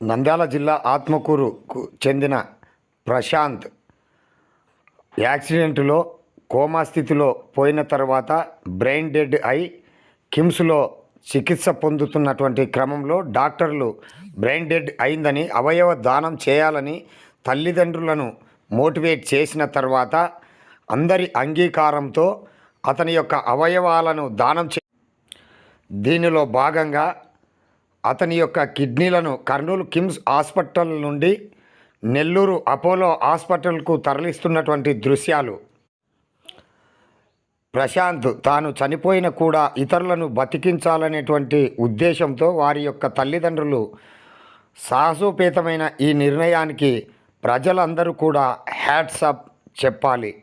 నంద్యాల జిల్లా ఆత్మకూరుకు చెందిన ప్రశాంత్ యాక్సిడెంట్లో కోమా స్థితిలో పోయిన తర్వాత బ్రెయిన్ డెడ్ అయి కిమ్స్లో చికిత్స పొందుతున్నటువంటి క్రమంలో డాక్టర్లు బ్రెయిన్ డెడ్ అయిందని అవయవ దానం చేయాలని తల్లిదండ్రులను మోటివేట్ చేసిన తర్వాత అందరి అంగీకారంతో అతని యొక్క అవయవాలను దానం చే దీనిలో భాగంగా అతని యొక్క కిడ్నీలను కర్నూలు కిమ్స్ హాస్పిటల్ నుండి నెల్లూరు అపోలో హాస్పిటల్కు తరలిస్తున్నటువంటి దృశ్యాలు. ప్రశాంత్ తాను చనిపోయిన కూడా ఇతరులను బతికించాలనేటువంటి ఉద్దేశంతో వారి యొక్క తల్లిదండ్రులు సాహసోపేతమైన ఈ నిర్ణయానికి ప్రజలందరూ కూడా హ్యాట్సప్ చెప్పాలి.